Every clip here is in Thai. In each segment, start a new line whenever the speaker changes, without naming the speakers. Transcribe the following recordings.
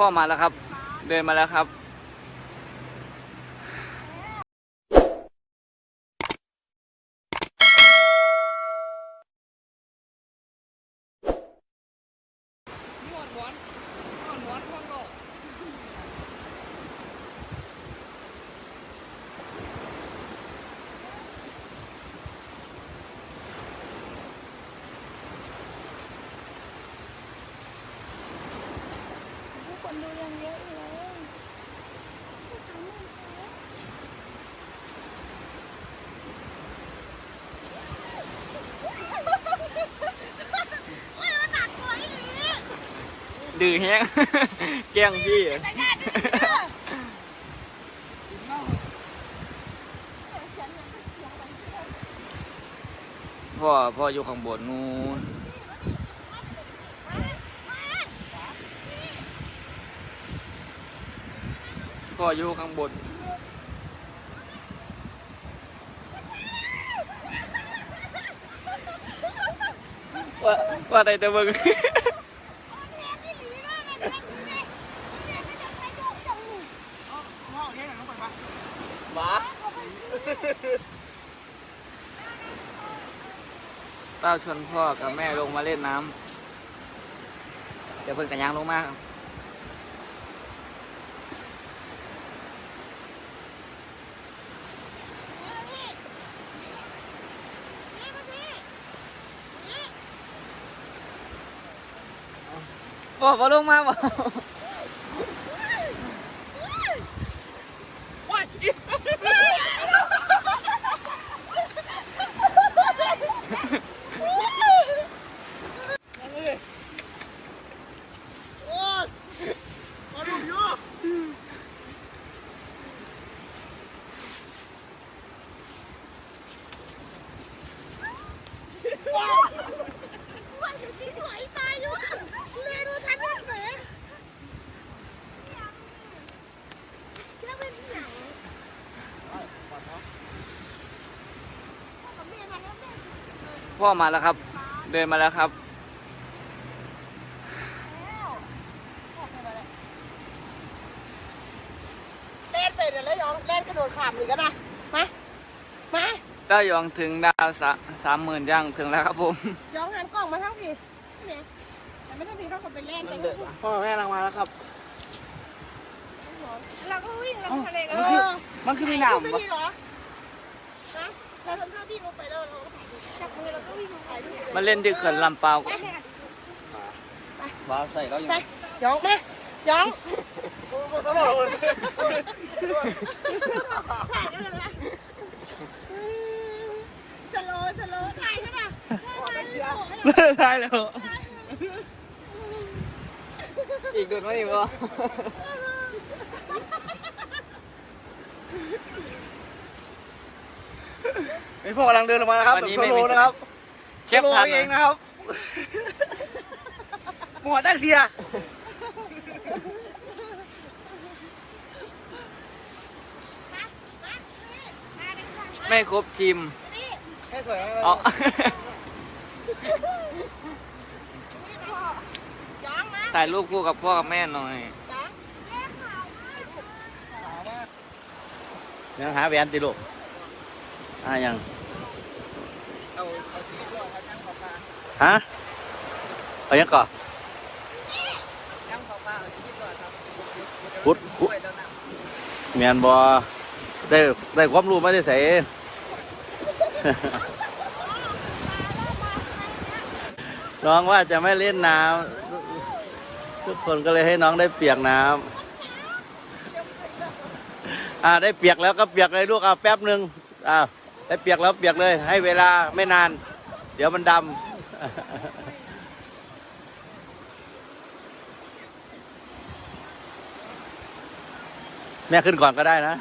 พ่อมาแล้วครับ เดินมาแล้วครับ
ผู้คนดูยังเยอะอยู่เลยสามหมื่นเจ็ด
ดื้อแหงแกล้งพี่พ่อพ่ออยู่ข้างบนนู้นพ่ออยู่ข้างบนว่าว่าได้แต่เบิ่ง เต้าชวนพ่อกับแม่ลงมาเล่นน้ำเดี๋ยวเพิ่งกันยางลงมาครับพ่อพอลงมาบ่
ว่าจะกินหอยตายอยู่อะเรียนรู้ทันว่าเหมือนแค่เป็นอีหยังกับแม่มาแล้วแม่
พ่อมาแล้วครับ เดินมาแล้วครับ
เล่นไปเดี๋ยวแล้วยองเล่นกระโดดข้ามอีกก็นะมามา
ได้ยองถึงดาวสาสามหมื่นย่างถึงแล้วครับผม
ยองหันกล้องมาทั้งพี่เนี่ยแต่ไม่ต้องพี่เขาก็ไปเล่นไป
พ่อแม่ลังมาแล้วครับ
เราก็วิ่งลงทะเล
เอ
กัน
อ
มันคือมีหนาม
ไม่
ปะ
ดีเหรอนะ เราทำท่าพี่ลงไปแล้วเราก็ถ่ายรูป
จับมือเราก็วิ่งลงไป
ถ่ายรูป
มาเล่นที่เขื่อนลำเปาว
บ้าใส่แล้วอยู่
ไปยองมายองถ่ายกันเลยนะสโลว์สโลว์ถ่ายกันนะถ่ายกันนะ
ได้แล้ว
อีกโดนไม่อีกวะ
นี่พ่อกำลังเดินลงมานะครับแบบโซโลนะครับ
แคป
โซโล
ทัน
เองนะครับ หมวดตั้งเทีย
ไม่ครบทีม
ให้สวยไหม
เอา
ยองมา
ถ่ายรูปคู่กับพ่อกับแม่หน่อย
ยอง
ยังหาแหวนติลูก อ่ายังฮะเอายังก่อนพุดพุดเมียนบอได้ได้ความรู้ไม่ได้ใส่ น้องว่าจะไม่เล่นน้ำทุกคนก็เลยให้น้องได้เปียกน้ำอ่าได้เปียกแล้วก็เปียกเลยลูกอะแป๊บหนึ่งอ่า ได้เปียกแล้วเปียกเลย ให้เวลาไม่นาน เดี๋ยวมันดำแม่ขึ้นก่อนก็ได้นะ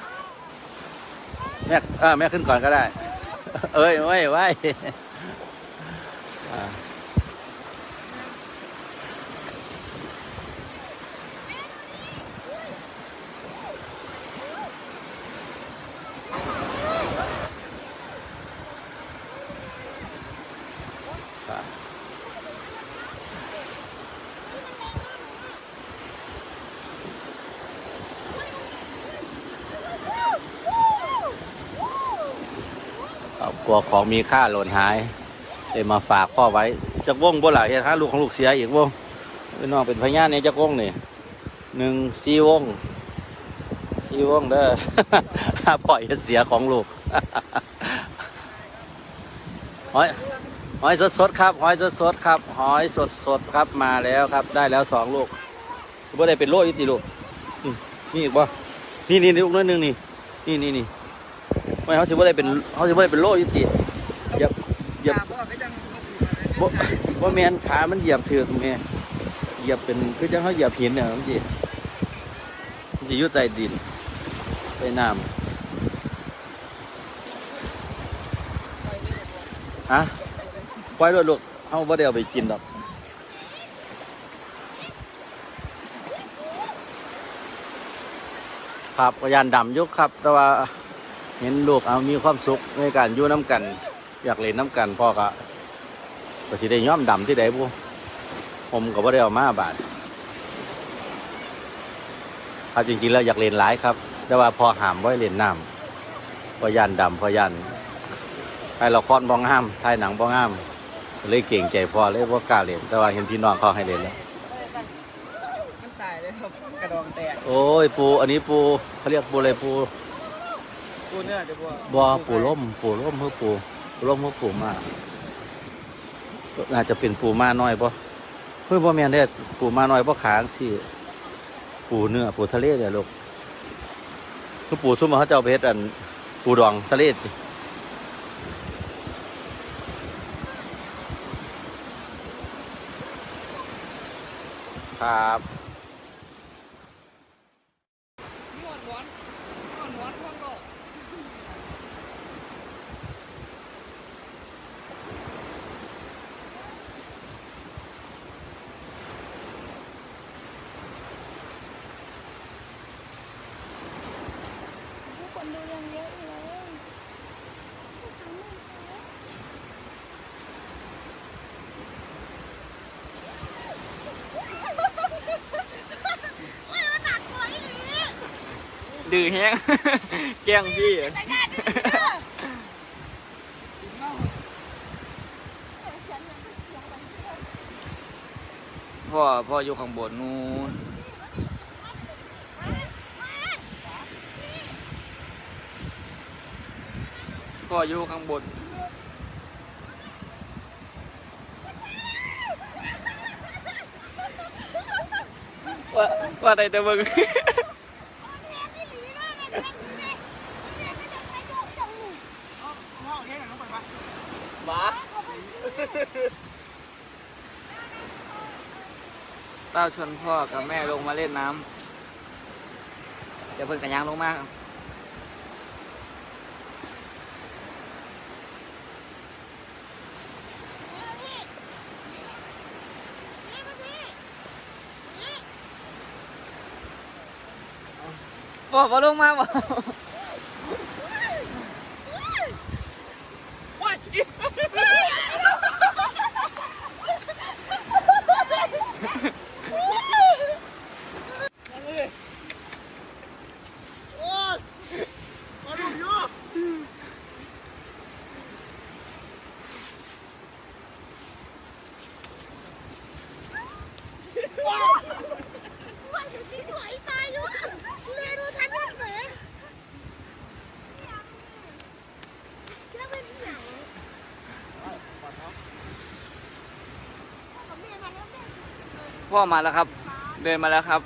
แม่แม่ขึ้นก่อนก็ได้ เอ้ยไว้ไว้อ่า ครับเอาก ลัวของมีค่าหล่นหายเลยมาฝากพ่อไว้จักวงบ่หล่ะเฮ็ดหาลูกของลูกเสียอีกวงพี่น้องเป็นพยานในจักวงนี่หนึ่งสี่วงสี่วงเด้อปล่อยเฮ็ดเสียของลูกหอยหอยสดสดครับหอยสดสดครับหอยสดสดครับมาแล้วครับ ได้แล้วสองลูกบ่ได้เป็นโลอยู่ติลูกนี่อีกบ่นี่นี่ลูกน้อยหนึงนี่นี่นี่นี่ ไม่เขาสิบ่าได้เป็นเขาสิบ่าได้เป็นโลยู่ติเหยียบเหยียบบ่บ่แมนขามันเหยียบถือกแม่เหยียบเป็นคือจังเขาเหยียบหินเนี่ยมันสิมันสิอยู่ใต้ดินใต้น้ำฮะปล่อยลูกเฮาบ่ได้เอาไปกินดอกครับก็ยานดำยุคครับ แต่ว่า เห็นลูกเอามีความสุขในการอยู่น้ำกัน อยากเล่นน้ำกันพ่อก็ก็สิได้ย้อมดำที่ใดบุผมก็บ่ได้เอามาบาทครับจริงๆแล้วอยากเล่นหลายครับ แต่ว่าพอห้ามไว้เล่นน้ำเพอยานดำเพอยานถ่ายละครบ้องห้ามถ่ายหนังบ้องห้าม เลยเก่งใจพอเลยว่ากล้าเล่นแต่ว่าเห็นพี่น้องเขาให้เล่นแล้ว
มันตายเลยครับกระดองแตก
โอ้ยปูอันนี้ปูเขาเรียกปูอะไรปู
กูเนื้อจะบัว
บัวปูล่มปูล่มเพื่อปูปูล่มเพื่อปูมาน่าจะเป็นปูมาน้อยปะเพื่อพ่แม่นได้ปูมาน้อยเพราะขางสิปูเนื้อปูทะเลเนี่ยลูกคือปูซุ่มเขาจะเอาไปเฮ็ดอันปูดองทะเลครับ
ผู้คนดูยังเยอะอยู่เลยสามหมื่นแล้ว
ดื้อแห้ง แกล้งพี่พ่อพ่ออยู่ข้างบนนู้นพ่ออยู่ข้างบน ว่าว่าแต่แต่เบิ่ง เต้าชวนพ่อกับแม่ลงมาเล่นน้ำเดี๋ยวเพิ่งกันยางลงมาครับบอกว่าลงมาบอก
โอ้ยมาดูอยู่ว้าวมันจะกินหอยตายอยู่เรียนรู้ทันวันเหรอแล้วเป็นอีหยังเอาแม่มาแล้วแม่
พ่อมาแล้วครับ เดินมาแล้วครับ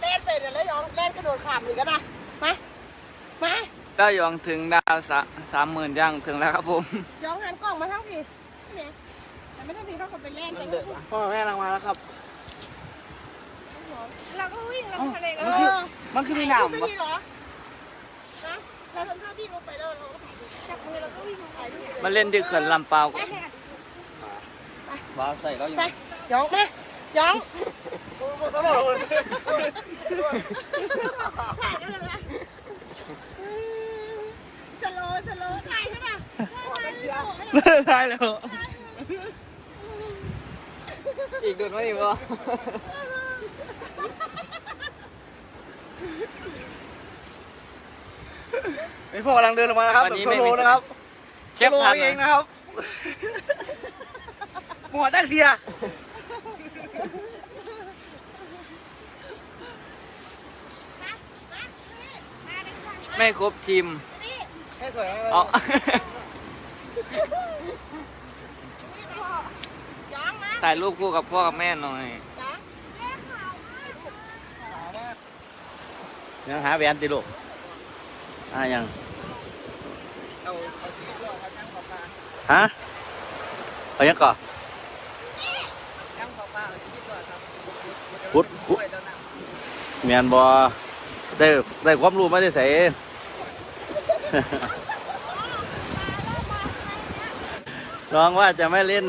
เล่นไปเดี๋ยวแล้วยองเล่นกระโดดขามอีกแล้วนะมามา
เต้ายองถึงดาวสาสามหมื่นย่างถึงแล้วครับผม
ยองหันกล้องมาทั้งทีเนี่ยแต่ไม่ได้มีเขาคนไปเล่นกัน
พ่อแม่ลังมาแล้วครับ
เราก็วิ่งลงทะเล
เอ
กัน
อ
มันคือมี
ถ่ายรูป
น้ำ
ไม่
ปะ
ดีเหรอนะเราทำท่าพี่ลงไปแล้วเราก็ถ่ายรูป
จับ มือเราก็วิ่งลง
ถ่ายรูป
มันเล่นที่เขื่อนลำเปาว
ไป
บ้าใส่แล้วอยู่
ไปยองมายองถ่ายกันเลยนะสโลว์สโลว์ถ่ายใช่ปะถ่ายเลย
ได้แล้วอีกโดนไม่อีกวะ
เป็ นพวกกำลังเดินลงมานะครับแบบโซโลนะครับ
เก็บ
โซโล
ทัน
เองนะครับ หมวดตั้งเทีย
ไม่ครบทีม
ให้สวย
อ๋อ
ย้องมา
ถ่ายรูปคู่กับพ่อกับแม่หน่อย
ย้อง
ยังหาแหวนติลูก อ่ายัง
เอาเอาชีวิตรอดครับนั่งขอบตา
ฮะเอายังก่อ
นั่งขอบตาเอาชีวิตรอดครับ
พุดพุด
แล้วนะ
เมียนบอได้ได้ความรู้มาได้ใส่ น้องว่าจะไม่เล่น